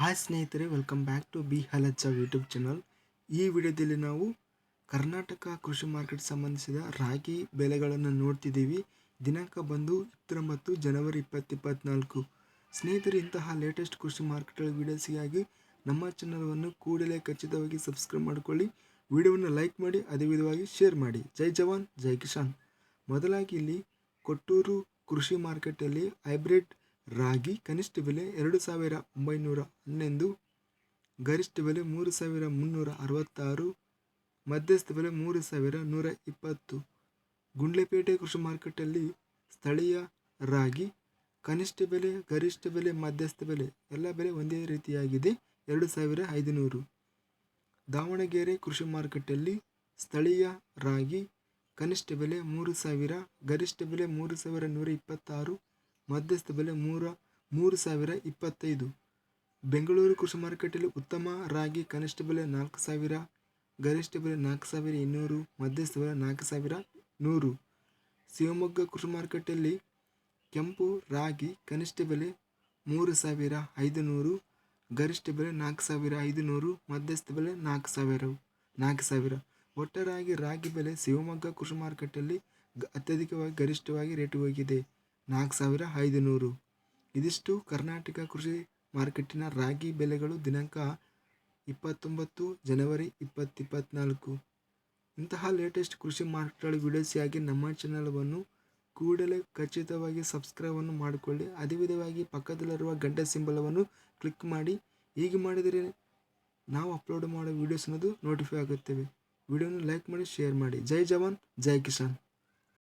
Hi ಸ್ನೇಹಿತರೆ welcome back to ಬಿ ಹಲಚ್ಚ ಯೂಟ್ಯೂಬ್ ಚಾನಲ್ ಈ ವಿಡಿಯೋದಲ್ಲಿ ನಾವು ಕರ್ನಾಟಕ ಕೃಷಿ ಮಾರ್ಕೆಟ್ ಸಂಬಂಧಿಸಿದ ರಾಗಿ ಬೆಲೆಗಳನ್ನು ನೋಡ್ತಿದ್ದೀವಿ. ದಿನಾಂಕ ಬಂದು ಇಪ್ಪತ್ತೊಂಬತ್ತು ಜನವರಿ ಇಪ್ಪತ್ತು ಇಪ್ಪತ್ತ್ನಾಲ್ಕು ಸ್ನೇಹಿತರೆ, ಇಂತಹ ಲೇಟೆಸ್ಟ್ ಕೃಷಿ ಮಾರ್ಕೆಟ್ಗಳ ವೀಡಿಯೋಸಿಗಾಗಿ ನಮ್ಮ ಚಾನಲನ್ನು ಕೂಡಲೇ ಖಚಿತವಾಗಿ ಸಬ್ಸ್ಕ್ರೈಬ್ ಮಾಡಿಕೊಳ್ಳಿ. ವಿಡಿಯೋವನ್ನು ಲೈಕ್ ಮಾಡಿ, ಅದೇ ವಿಧವಾಗಿ ಶೇರ್ ಮಾಡಿ. ಜೈ ಜವಾನ್, ಜೈ ಕಿಸಾನ್. ಮೊದಲಾಗಿ ಇಲ್ಲಿ ಕೊಟ್ಟೂರು ಕೃಷಿ ಮಾರ್ಕೆಟಲ್ಲಿ ಹೈಬ್ರಿಡ್ ರಾಗಿ ಕನಿಷ್ಠ ಬೆಲೆ ಎರಡು ಸಾವಿರ ಒಂಬೈನೂರ ಹನ್ನೊಂದು, ಗರಿಷ್ಠ ಬೆಲೆ ಮೂರು ಸಾವಿರ ಮುನ್ನೂರ ಅರವತ್ತಾರು, ಮಧ್ಯಸ್ಥ ಬೆಲೆ ಮೂರು ಸಾವಿರ ನೂರ ಇಪ್ಪತ್ತು. ಗುಂಡ್ಲೆಪೇಟೆ ಕೃಷಿ ಮಾರುಕಟ್ಟೆಯಲ್ಲಿ ಸ್ಥಳೀಯ ರಾಗಿ ಕನಿಷ್ಠ ಬೆಲೆ, ಗರಿಷ್ಠ ಬೆಲೆ, ಮಧ್ಯಸ್ಥ ಬೆಲೆ ಎಲ್ಲ ಬೆಲೆ ಒಂದೇ ರೀತಿಯಾಗಿದೆ, ಎರಡು ಸಾವಿರ ಐದುನೂರು. ದಾವಣಗೆರೆ ಕೃಷಿ ಮಾರುಕಟ್ಟೆಯಲ್ಲಿ ಸ್ಥಳೀಯ ರಾಗಿ ಕನಿಷ್ಠ ಬೆಲೆ ಮೂರು ಸಾವಿರ, ಗರಿಷ್ಠ ಬೆಲೆ ಮೂರು ಸಾವಿರ ನೂರ ಇಪ್ಪತ್ತಾರು ಮಧ್ಯಸ್ಥ ಬೆಲೆ ಮೂರ, ಮೂರು ಸಾವಿರ ಇಪ್ಪತ್ತೈದು. ಬೆಂಗಳೂರು ಕೃಷಿ ಮಾರುಕಟ್ಟೆಯಲ್ಲಿ ಉತ್ತಮ ರಾಗಿ ಕನಿಷ್ಠ ಬೆಲೆ ನಾಲ್ಕು ಸಾವಿರ, ಗರಿಷ್ಠ ಬೆಲೆ ನಾಲ್ಕು ಸಾವಿರ ಇನ್ನೂರು, ಮಧ್ಯಸ್ಥ ಬೆಲೆ ನಾಲ್ಕು ಸಾವಿರ ನೂರು. ಶಿವಮೊಗ್ಗ ಕೃಷಿ ಮಾರುಕಟ್ಟೆಯಲ್ಲಿ ಕೆಂಪು ರಾಗಿ ಕನಿಷ್ಠ ಬೆಲೆ ಮೂರು ಸಾವಿರ ಐದು ನೂರು ಗರಿಷ್ಠ ಬೆಲೆ ನಾಲ್ಕು ಸಾವಿರ ಐದು ನೂರು ಮಧ್ಯಸ್ಥ ಬೆಲೆ ನಾಲ್ಕು ಸಾವಿರ ನಾಲ್ಕು ಸಾವಿರ. ಒಟ್ಟಾರೆಯಾಗಿ ರಾಗಿ ಬೆಲೆ ಶಿವಮೊಗ್ಗ ಕೃಷಿ ಮಾರುಕಟ್ಟೆಯಲ್ಲಿ ಅತ್ಯಧಿಕವಾಗಿ ಗರಿಷ್ಠವಾಗಿ ರೇಟ್ ಹೋಗಿದೆ. ನಾಲ್ಕು ಸಾವಿರ ಐದುನೂರು. ಇದಿಷ್ಟು ಕರ್ನಾಟಕ ಕೃಷಿ ಮಾರ್ಕೆಟಿನ ರಾಗಿ ಬೆಲೆಗಳು ದಿನಾಂಕ ಇಪ್ಪತ್ತೊಂಬತ್ತು ಜನವರಿ ಇಪ್ಪತ್ತು ಇಪ್ಪತ್ತ್ನಾಲ್ಕು ಇಂತಹ ಲೇಟೆಸ್ಟ್ ಕೃಷಿ ಮಾರ್ಕೆಟ್ಗಳ ವಿಡಿಯೋಸಿಯಾಗಿ ನಮ್ಮ ಚಾನಲವನ್ನು ಕೂಡಲೇ ಖಚಿತವಾಗಿ ಸಬ್ಸ್ಕ್ರೈಬನ್ನು ಮಾಡಿಕೊಳ್ಳಿ. ಅದೇ ವಿಧವಾಗಿ ಪಕ್ಕದಲ್ಲಿರುವ ಗಂಟೆ ಸಿಂಬಲವನ್ನು ಕ್ಲಿಕ್ ಮಾಡಿ. ಹೀಗೆ ಮಾಡಿದರೆ ನಾವು ಅಪ್ಲೋಡ್ ಮಾಡೋ ವೀಡಿಯೋಸ್ ಅನ್ನೋದು ನೋಟಿಫೈ ಆಗುತ್ತೇವೆ. ವಿಡಿಯೋನ ಲೈಕ್ ಮಾಡಿ ಶೇರ್ ಮಾಡಿ. ಜೈ ಜವಾನ್, ಜೈ ಕಿಸಾನ್.